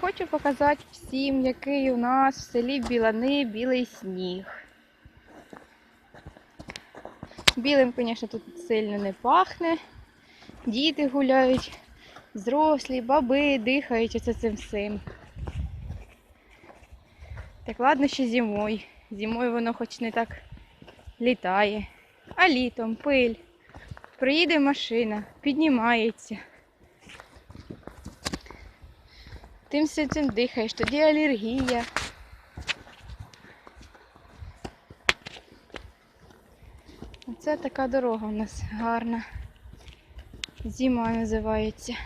Хочу показати всім, який у нас в селі Білани білий сніг. Білим, звісно, тут сильно не пахне. Діти гуляють, зрослі, баби дихають оце цим всім. Так ладно, що зимою. Зимою воно хоч не так літає. А літом пиль. Приїде машина, піднімається. Тим всім цим дихаєш, тоді алергія. Оце така дорога у нас гарна. Зима називається.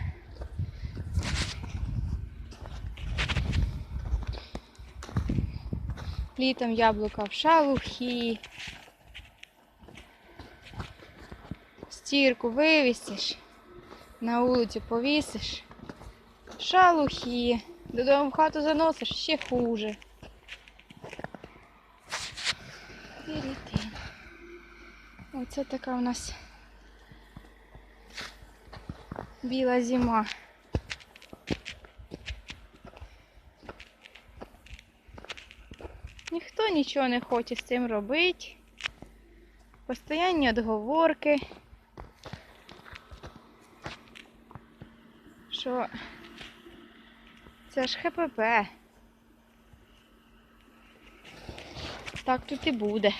Літом яблука в шалухі. Стірку вивісиш, на вулицю повісиш. Шалухи. Додому в хату заносиш ще хуже. Тирі-тирі. Оце така у нас біла зима. Ніхто нічого не хоче з цим робити. Постоянні отговорки. Що це ж ХПП. Так тут і буде.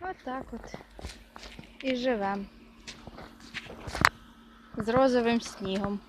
Отак от і живем. З розовим снігом.